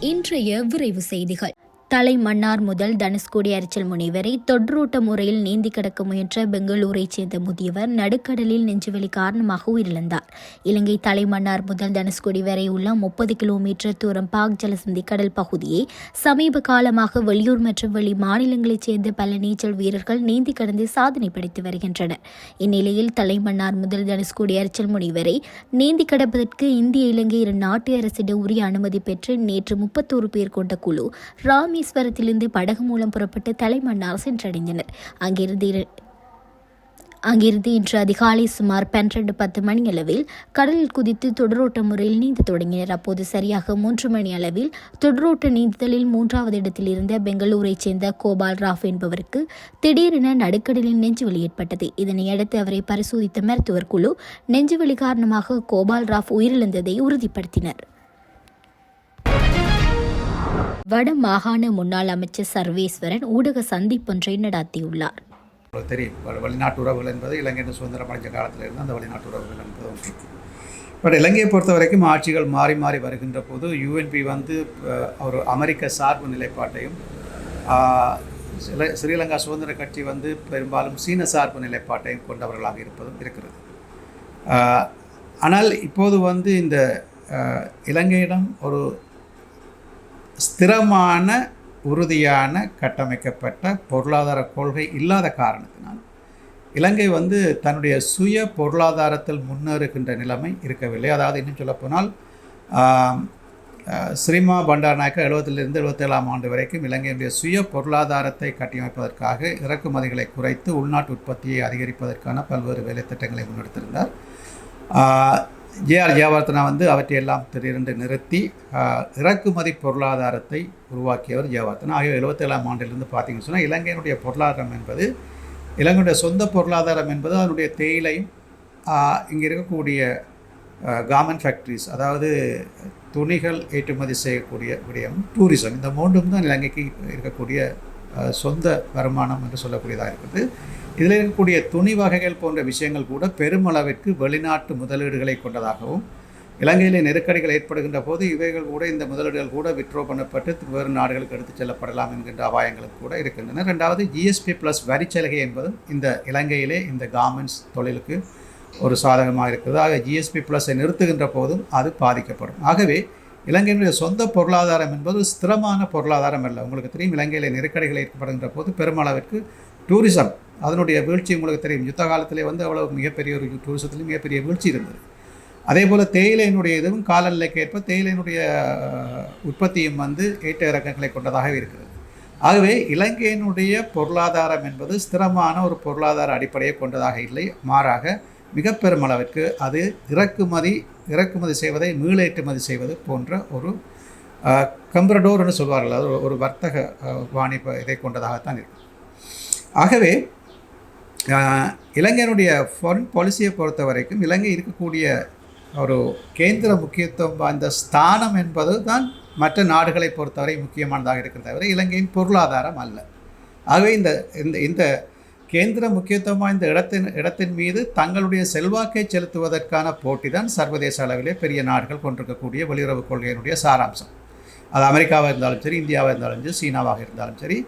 இன்றைய விரைவு செய்திகள். தலைமன்னார் முதல் தனுஷ்கோடி அரிச்சல் முனை வரை தொற்றூட்ட முறையில் நீந்தி கடக்க முயன்ற பெங்களூரைச் சேர்ந்த முதியவர் நடுக்கடலில் நெஞ்சுவலி காரணமாக உயிரிழந்தார். இலங்கை தலைமன்னார் முதல் தனுஷ்கோடி வரை உள்ள முப்பது கிலோமீட்டர் தூரம் பாக் ஜலசந்தி கடல் பகுதியை சமீப காலமாக வெளியூர் மற்றும் வெளி மாநிலங்களைச் சேர்ந்த பல நீச்சல் வீரர்கள் நீந்தி கடந்து சாதனை படைத்து வருகின்றனர். இந்நிலையில் தலைமன்னார் முதல் தனுஷ்கோடி அரிச்சல் முனை வரை நீந்தி கடப்பதற்கு இந்திய இலங்கை இரு நாட்டு அரசிடம் உரிய அனுமதி பெற்று நேற்று முப்பத்தோரு பேர் கொண்ட குழு ராமி ராமேஸ்வரத்திலிருந்து படகு மூலம் புறப்பட்டு தலைமன்னார் சென்றடைந்தனர். அங்கிருந்து அங்கிருந்து இன்று அதிகாலை சுமார் பன்னிரண்டு பத்து மணி அளவில் கடலில் குதித்து தொடரோட்ட முறையில் நீந்த தொடங்கினர். அப்போது சரியாக மூன்று மணி அளவில் தொடரோட்ட நீந்துதலில் மூன்றாவது இடத்தில் இருந்த பெங்களூரைச் சேர்ந்த கோபால் ராவ் என்பவருக்கு திடீரென நடுக்கடலில் நெஞ்சுவலி ஏற்பட்டது. இதனையடுத்து அவரை பரிசோதித்த மருத்துவர் குழு நெஞ்சுவலி காரணமாக கோபால் ராவ் உயிரிழந்ததை உறுதிப்படுத்தினர். வட மாகாண முன்னாள் அமைச்சர் சர்வேஸ்வரன் ஊடக சந்திப்பொன்றை நடாத்தியுள்ளார். தெரியும் வெளிநாட்டு உறவுகள் என்பது இலங்கையின் சுதந்திரம் அடைஞ்ச காலத்தில் இருந்து அந்த வெளிநாட்டு உறவுகள் என்பது ஒன்று. பட் இலங்கையை பொறுத்த வரைக்கும் ஆட்சிகள் மாறி மாறி வருகின்ற போது யூஎன்பி வந்து ஒரு அமெரிக்க சார்பு நிலைப்பாட்டையும் சில- ஸ்ரீலங்கா சுதந்திர கட்சி வந்து பெரும்பாலும் சீன சார்பு நிலைப்பாட்டையும் கொண்டவர்களாக இருப்பதும் இருக்கிறது. ஆனால் இப்போது வந்து இந்த இலங்கையிடம் ஒரு ஸ்திரமான உறுதியான கட்டமைக்கப்பட்ட பொருளாதார கொள்கை இல்லாத காரணத்தினால் இலங்கை வந்து தன்னுடைய சுய பொருளாதாரத்தில் முன்னேறுகின்ற நிலைமை இருக்கவில்லை. அதாவது இன்னும் சொல்லப்போனால் ஸ்ரீமா பண்டாரநாயக்க எழுபத்திலிருந்து எழுபத்தேழாம் ஆண்டு வரைக்கும் இலங்கையினுடைய சுய பொருளாதாரத்தை கட்டியமைப்பதற்காக இறக்குமதிகளை குறைத்து உள்நாட்டு உற்பத்தியை அதிகரிப்பதற்கான பல்வேறு வேலைத்திட்டங்களை முன்னெடுத்திருந்தார். ஜேஆர் ஜெயவர்த்தனா வந்து அவற்றையெல்லாம் திடீரென்று நிறுத்தி இறக்குமதி பொருளாதாரத்தை உருவாக்கியவர் ஜெயவர்த்தனா ஆகிய எழுபத்தேழாம் ஆண்டிலிருந்து பார்த்தீங்கன்னு சொன்னால் இலங்கையினுடைய பொருளாதாரம் என்பது இலங்கையுடைய சொந்த பொருளாதாரம் என்பது அதனுடைய தேயிலையும் இங்கே இருக்கக்கூடிய கார்மெண்ட் ஃபேக்ட்ரிஸ் அதாவது துணிகள் ஏற்றுமதி செய்யக்கூடிய விடயம் டூரிசம் இந்த மூன்றும் தான் இலங்கைக்கு இருக்கக்கூடிய சொந்த வருமானம் என்று சொல்லக்கூடியதாக இருக்குது. இதில் இருக்கக்கூடிய துணி வகைகள் போன்ற விஷயங்கள் கூட பெருமளவிற்கு வெளிநாட்டு முதலீடுகளை கொண்டதாகவும் இலங்கையில் நெருக்கடிகள் ஏற்படுகின்ற போது இவைகள் கூட இந்த முதலீடுகள் கூட விட்ரோ பண்ணப்பட்டு வேறு நாடுகளுக்கு எடுத்துச் செல்லப்படலாம் என்கின்ற அபாயங்களும் கூட இருக்கின்றன. ரெண்டாவது ஜிஎஸ்பி ப்ளஸ் வரிச்சலுகை என்பதும் இந்த இலங்கையிலே இந்த கார்மெண்ட்ஸ் தொழிலுக்கு ஒரு சாதகமாக இருக்குது ஆக ஜிஎஸ்பி ப்ளஸை நிறுத்துகின்ற போதும் அது பாதிக்கப்படும். ஆகவே இலங்கையினுடைய சொந்த பொருளாதாரம் என்பது ஸ்திரமான பொருளாதாரம் அல்ல. உங்களுக்கு தெரியும் இலங்கையில் நெருக்கடிகள் ஏற்படுகின்ற போது பெருமளவிற்கு டூரிசம் அதனுடைய வீழ்ச்சி உங்களுக்கு தெரியும். யுத்த காலத்திலே வந்து அவ்வளவு மிகப்பெரிய ஒரு டூரிசத்துலேயும் மிகப்பெரிய வீழ்ச்சி இருந்தது. அதே போல் தேயிலையினுடைய இதுவும் காலநிலைக்கு ஏற்ப தேயிலையினுடைய உற்பத்தியும் வந்து ஏற்ற இறக்கங்களை கொண்டதாக இருக்கிறது. ஆகவே இலங்கையினுடைய பொருளாதாரம் என்பது ஸ்திரமான ஒரு பொருளாதார அடிப்படையை கொண்டதாக இல்லை. மாறாக மிக பெருமளவிற்கு அது இறக்குமதி இறக்குமதி செய்வதை மீளேற்றுமதி செய்வது போன்ற ஒரு கம்பரடோர்னு சொல்வார்கள். அது ஒரு- ஒரு வர்த்தக வாணிப இதை கொண்டதாகத்தான் இருக்கும் ஆகவே ஆஹ், இலங்கையினுடைய ஃபாரின் பாலிசியை பொறுத்த வரைக்கும் இலங்கை இருக்கக்கூடிய ஒரு கேந்திர முக்கியத்துவம் வாய்ந்த ஸ்தானம் என்பது தான் மற்ற நாடுகளை பொறுத்தவரை முக்கியமானதாக இருக்கிறது தவிர இலங்கையின் பொருளாதாரம் அல்ல. ஆகவே இந்த இந்த இந்த கேந்திர முக்கியத்துவம் வாய்ந்த இடத்தின் இடத்தின் மீது தங்களுடைய செல்வாக்கை செலுத்துவதற்கான போட்டி தான் சர்வதேச அளவிலே பெரிய நாடுகள் கொண்டிருக்கக்கூடிய வெளியுறவு கொள்கையினுடைய சாராம்சம். அது அமெரிக்காவாக இருந்தாலும் சரி இந்தியாவாக இருந்தாலும் சரி சீனாவாக இருந்தாலும் சரி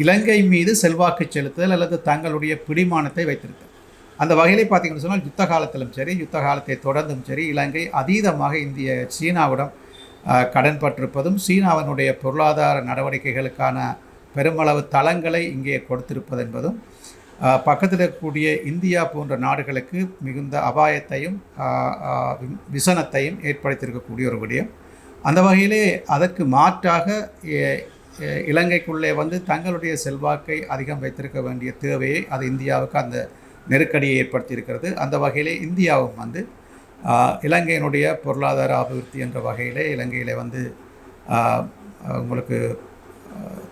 இலங்கை மீது செல்வாக்கு செலுத்துதல் அல்லது தங்களுடைய பிடிமானத்தை வைத்திருத்தல் அந்த வகையில் பார்த்தீங்கன்னு சொன்னால் யுத்த காலத்திலும் சரி யுத்த காலத்தை தொடர்ந்தும் சரி இலங்கை அதீதமாக இந்திய சீனாவிடம் கடன் பட்டிருப்பதும் சீனாவினுடைய பொருளாதார நடவடிக்கைகளுக்கான பெருமளவு தளங்களை இங்கே கொடுத்திருப்பது என்பதும் பக்கத்தில் இருக்கக்கூடிய இந்தியா போன்ற நாடுகளுக்கு மிகுந்த அபாயத்தையும் விசனத்தையும் ஏற்படுத்தியிருக்கக்கூடிய ஒரு விடயம் அந்த வகையிலே அதற்கு மாற்றாக இலங்கைக்குள்ளே வந்து தங்களுடைய செல்வாக்கை அதிகம் வைத்திருக்க வேண்டிய தேவையை அது இந்தியாவுக்கு அந்த நெருக்கடியை ஏற்படுத்தியிருக்கிறது. அந்த வகையிலே இந்தியாவும் வந்து இலங்கையினுடைய பொருளாதார அபிவிருத்தி என்ற வகையிலே இலங்கையில் வந்து உங்களுக்கு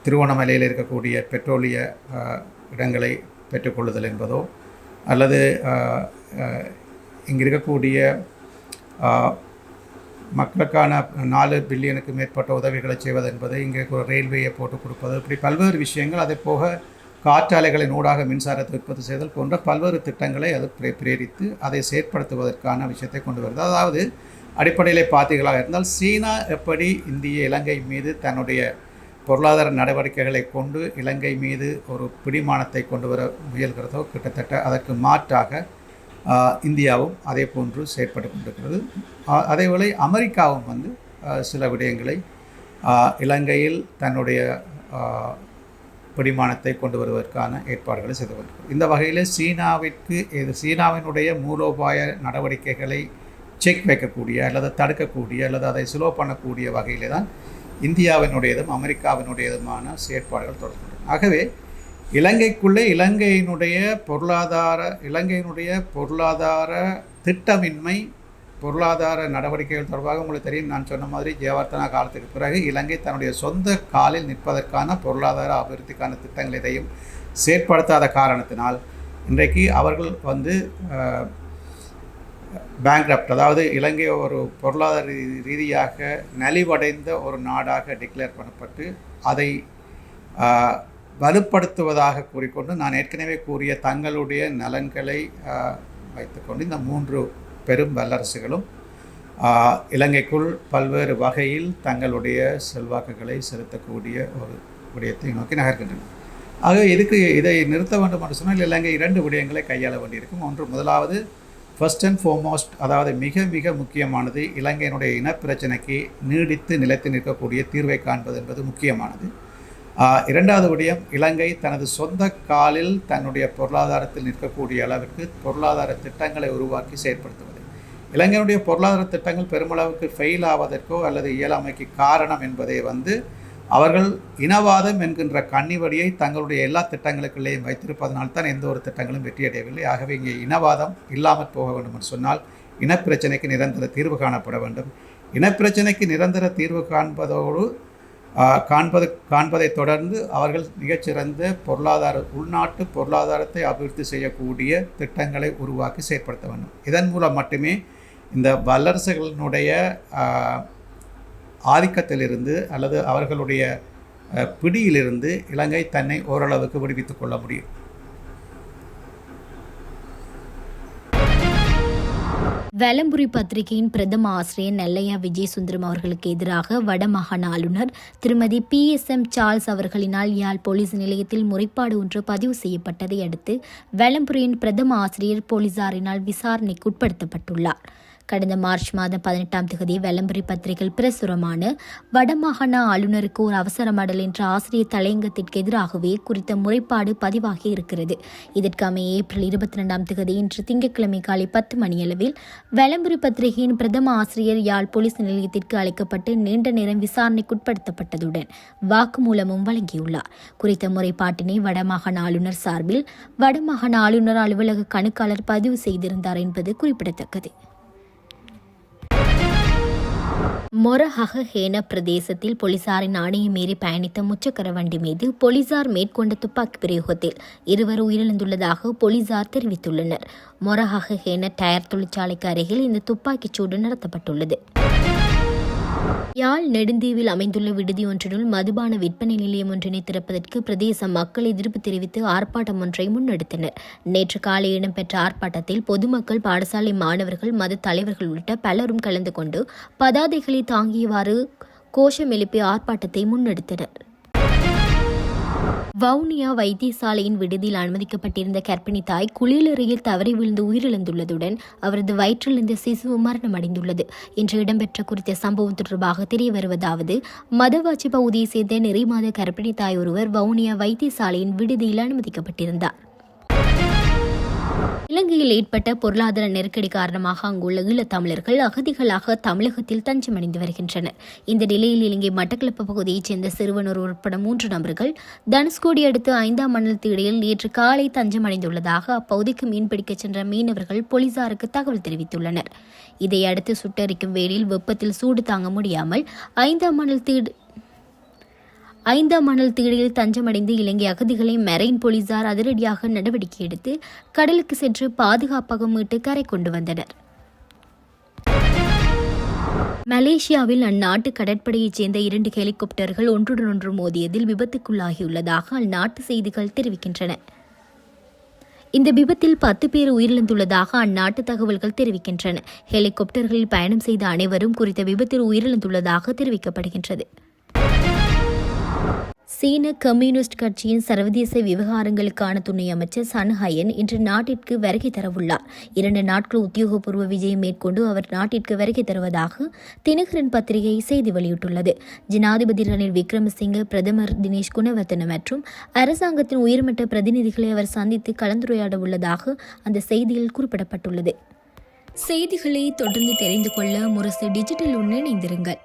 திருவண்ணாமலையில் இருக்கக்கூடிய பெட்ரோலிய இடங்களை பெற்றுக்கொள்ளுதல் என்பதோ அல்லது ஆஹ், இங்கே இருக்கக்கூடிய மக்களுக்கான நாலு பில்லியனுக்கு மேற்பட்ட உதவிகளை செய்வது என்பது இங்கே ஒரு ரயில்வேயை போட்டு கொடுப்பது. இப்படி பல்வேறு விஷயங்கள் அதை போக காற்றாலைகளின் ஊடாக மின்சாரத்தை உற்பத்தி செய்தல் போன்ற பல்வேறு திட்டங்களை அது பிரேரித்து அதை செயற்படுத்துவதற்கான விஷயத்தை கொண்டு வருது. அதாவது அடிப்படையிலே பார்த்தீர்களாக இருந்தால் சீனா எப்படி இந்திய இலங்கை மீது தன்னுடைய பொருளாதார நடவடிக்கைகளை கொண்டு இலங்கை மீது ஒரு பிடிமானத்தை கொண்டு வர முயல்கிறதோ கிட்டத்தட்ட அதற்கு மாற்றாக இந்தியாவும் அதே போன்று செயற்பட்டு கொண்டிருக்கிறது. ஆஹ், அதேவேளை அமெரிக்காவும் வந்து சில விடயங்களை இலங்கையில் தன்னுடைய பிடிமானத்தை கொண்டு வருவதற்கான ஏற்பாடுகளை செய்து கொண்டிருக்கிறது. இந்த வகையில் சீனாவிற்கு இது சீனாவினுடைய மூலோபாய நடவடிக்கைகளை செக் வைக்கக்கூடிய அல்லது தடுக்கக்கூடிய அல்லது அதை சுலோ பண்ணக்கூடிய வகையிலே தான் இந்தியாவினுடையதும் அமெரிக்காவினுடையதுமான செயற்பாடுகள் தொடர்கின்றன ஆகவே இலங்கைக்குள்ளே இலங்கையினுடைய பொருளாதார இலங்கையினுடைய பொருளாதார திட்டமின்மை பொருளாதார நடவடிக்கைகள் தொடர்பாக உங்களுக்கு தெரியும். நான் சொன்ன மாதிரி ஜெயவர்த்தனா காலத்துக்கு பிறகு இலங்கை தன்னுடைய சொந்த காலில் நிற்பதற்கான பொருளாதார அபிவிருத்திக்கான திட்டங்கள் எதையும் செயற்படுத்தாத காரணத்தினால் இன்றைக்கு அவர்கள் வந்து பேங்க்ரப்ட் அதாவது இலங்கை ஒரு பொருளாதார ரீ- ரீதியாக நலிவடைந்த ஒரு நாடாக டிக்ளேர் பண்ணப்பட்டு அதை வலுப்படுத்துவதாக கூறிக்கொண்டு நான் ஏற்கனவே கூறிய தங்களுடைய நலன்களை வைத்துக்கொண்டு இந்த மூன்று பெரும் வல்லரசுகளும் இலங்கைக்குள் பல்வேறு வகையில் தங்களுடைய செல்வாக்குகளை செலுத்தக்கூடிய ஒரு விடயத்தை நோக்கி நகர்கின்றன. ஆக இதுக்கு இதை நிறுத்த வேண்டும் என்று சொன்னால் இலங்கை இரண்டு விடயங்களை கையாள வேண்டியிருக்கும். ஒன்று முதலாவது ஃபர்ஸ்ட் அண்ட் ஃபோர்மோஸ்ட் அதாவது மிக மிக முக்கியமானது இலங்கையினுடைய இனப்பிரச்சனைக்கு நீடித்து நிலைத்து நிற்கக்கூடிய தீர்வை காண்பது என்பது முக்கியமானது. இரண்டாவது விடயம் இலங்கை தனது சொந்த காலில் தன்னுடைய பொருளாதாரத்தில் நிற்கக்கூடிய அளவிற்கு பொருளாதார திட்டங்களை உருவாக்கி செயற்படுத்துவது. இலங்கையினுடைய பொருளாதார திட்டங்கள் பெருமளவுக்கு ஃபெயில் ஆவதற்கோ அல்லது இயலாமைக்கு காரணம் என்பதை வந்து அவர்கள் இனவாதம் என்கின்ற கன்னிவடியை தங்களுடைய எல்லா திட்டங்களுக்குள்ளேயும் வைத்திருப்பதனால் தான் எந்த ஒரு திட்டங்களும் வெற்றியடையவில்லை ஆகவே இங்கே இனவாதம் இல்லாமல் போக வேண்டும் என்று சொன்னால் இனப்பிரச்சனைக்கு நிரந்தர தீர்வு காணப்பட வேண்டும். இனப்பிரச்சனைக்கு நிரந்தர தீர்வு காண்பதோடு காண்பது காண்பதை தொடர்ந்து அவர்கள் மிகச்சிறந்த பொருளாதார உள்நாட்டு பொருளாதாரத்தை அபிவிருத்தி செய்யக்கூடிய திட்டங்களை உருவாக்கி செயற்படுத்த வேண்டும். இதன் மூலம் மட்டுமே இந்த வல்லரசுகளினுடைய ஆதிக்கத்திலிருந்து அல்லது அவர்களுடைய பிடியிலிருந்து இலங்கை தன்னை ஓரளவுக்கு விடுவித்துக் கொள்ள முடியும். வேலம்புரி பத்திரிகையின் பிரதம ஆசிரியர் நெல்லையா விஜய் சுந்தரம் அவர்களுக்கு எதிராக வடமாகாண ஆளுநர் திருமதி பி எஸ் எம் சார்ல்ஸ் அவர்களினால் யாழ் போலீஸ் நிலையத்தில் முறைப்பாடு ஒன்று பதிவு செய்யப்பட்டதை அடுத்து வேலம்புரியின் பிரதம ஆசிரியர் போலீசாரினால் விசாரணைக்கு உட்படுத்தப்பட்டுள்ளார். கடந்த மார்ச் மாதம் பதினெட்டாம் தேதி வெள்ளம்பரி பத்திரிகையில் பிரசுரமான வடமாகாண ஆளுநருக்கு ஒரு அவசர மடல் என்ற ஆசிரியர் தலையங்கத்திற்கு எதிராகவே குறித்த முறைப்பாடு பதிவாகி இருக்கிறது. இதற்கமைய ஏப்ரல் இருபத்தி ரெண்டாம் தேதி இன்று திங்கட்கிழமை காலை பத்து மணியளவில் வெள்ளம்பரி பத்திரிகையின் பிரதம ஆசிரியர் யாழ் போலீஸ் நிலையத்திற்கு அழைக்கப்பட்டு நீண்ட நேரம் விசாரணைக்குட்படுத்தப்பட்டதுடன் வாக்குமூலமும் வழங்கியுள்ளார். குறித்த முறைப்பாட்டினை வடமாகாண ஆளுநர் சார்பில் வடமாகாண ஆளுநர் அலுவலக கணக்காளர் பதிவு செய்திருந்தார் என்பது குறிப்பிடத்தக்கது. மொரஹஹேன பிரதேசத்தில் போலீசாரின் ஆணையை மீறி பயணித்த முச்சக்கர வண்டி மீது போலீசார் மேற்கொண்ட துப்பாக்கி பிரயோகத்தில் இருவர் உயிரிழந்துள்ளதாக போலீசார் தெரிவித்துள்ளனர். மொரஹஹேன டயர் தொழிற்சாலைக்கு அருகில் இந்த துப்பாக்கிச் சூடு நடத்தப்பட்டுள்ளது. யாழ் நெடுந்தீவில் அமைந்துள்ள விடுதி ஒன்றினுள் மதுபான விற்பனை நிலையம் ஒன்றினை திறப்பதற்கு பிரதேச மக்கள் எதிர்ப்பு தெரிவித்து ஆர்ப்பாட்டம் ஒன்றை முன்னெடுத்தனர். நேற்று காலை இடம்பெற்ற ஆர்ப்பாட்டத்தில் பொதுமக்கள் பாடசாலை மாணவர்கள் மத தலைவர்கள் உள்ளிட்ட பலரும் கலந்து கொண்டு பதாதைகளை தாங்கியவாறு கோஷம் எழுப்பி ஆர்ப்பாட்டத்தை முன்னெடுத்தனர். வவுனியா வைத்தியசாலையின் விடுதியில் அனுமதிக்கப்பட்டிருந்த கர்ப்பிணி தாய் குளியலறையில் தவறி விழுந்து உயிரிழந்துள்ளதுடன் அவரது வயிற்றிலிருந்து சிசு மரணமடைந்துள்ளது இன்று இடம்பெற்ற குறித்த சம்பவம் தொடர்பாக தெரிய வருவதாவது மதவாச்சி பகுதியைச் சேர்ந்த நிறைமாத கர்ப்பிணி தாய் ஒருவர் வவுனியா வைத்தியசாலையின் விடுதியில் அனுமதிக்கப்பட்டிருந்தார். இலங்கையில் ஏற்பட்ட பொருளாதார நெருக்கடி காரணமாக அங்குள்ள ஈழத்தமிழர்கள் அகதிகளாக தமிழகத்தில் தஞ்சமடைந்து வருகின்றனர். இந்த நிலையில் இலங்கை மட்டக்களப்பு பகுதியைச் சேர்ந்த சிறுவனர் உட்பட மூன்று நபர்கள் தனுஷ்கோடி அடுத்து ஐந்தாம் மண்டலத்து இடையில் நேற்று காலை தஞ்சமடைந்துள்ளதாக அப்பகுதிக்கு மீன்பிடிக்கச் சென்ற மீனவர்கள் போலீசாருக்கு தகவல் தெரிவித்துள்ளனர். இதையடுத்து சுட்டரிக்கும் வேளையில் வெப்பத்தில் சூடு தாங்க முடியாமல் ஐந்தாம் மண்டலத்து ஐந்தாம் மணல் தீடையில் தஞ்சமடைந்து இலங்கை அகதிகளை மெரைன் போலீசார் அதிரடியாக நடவடிக்கை எடுத்து கடலுக்கு சென்று பாதுகாப்பாக மீட்டு கரை கொண்டு வந்தனர். மலேசியாவில் அந்நாட்டு கடற்படையைச் சேர்ந்த இரண்டு ஹெலிகாப்டர்கள் ஒன்றுடன் ஒன்று மோதியதில் விபத்துக்குள்ளாகியுள்ளதாக அந்நாட்டு செய்திகள் தெரிவிக்கின்றன. இந்த விபத்தில் பத்து பேர் உயிரிழந்துள்ளதாக அந்நாட்டு தகவல்கள் தெரிவிக்கின்றன. ஹெலிகாப்டர்களில் பயணம் செய்த அனைவரும் குறித்த விபத்தில் உயிரிழந்துள்ளதாக தெரிவிக்கப்படுகின்றது. சீன கம்யூனிஸ்ட் கட்சியின் சர்வதேச விவகாரங்களுக்கான துணை அமைச்சர் சன் ஹயன் இன்று நாட்டிற்கு வருகை தரவுள்ளார். இரண்டு நாட்கள் உத்தியோகபூர்வ விஜயம் மேற்கொண்டு அவர் நாட்டிற்கு வருகை தருவதாக தினகரன் பத்திரிகை செய்தி வெளியிட்டுள்ளது. ஜனாதிபதி ரணில் விக்ரமசிங்க பிரதமர் தினேஷ் குணவர்த்தன மற்றும் அரசாங்கத்தின் உயர்மட்ட பிரதிநிதிகளை அவர் சந்தித்து கலந்துரையாட உள்ளதாக அந்த செய்தியில் குறிப்பிடப்பட்டுள்ளது. செய்திகளை தொடர்ந்து தெரிந்து கொள்ள முரசு டிஜிட்டல் இணைந்திருங்கள்.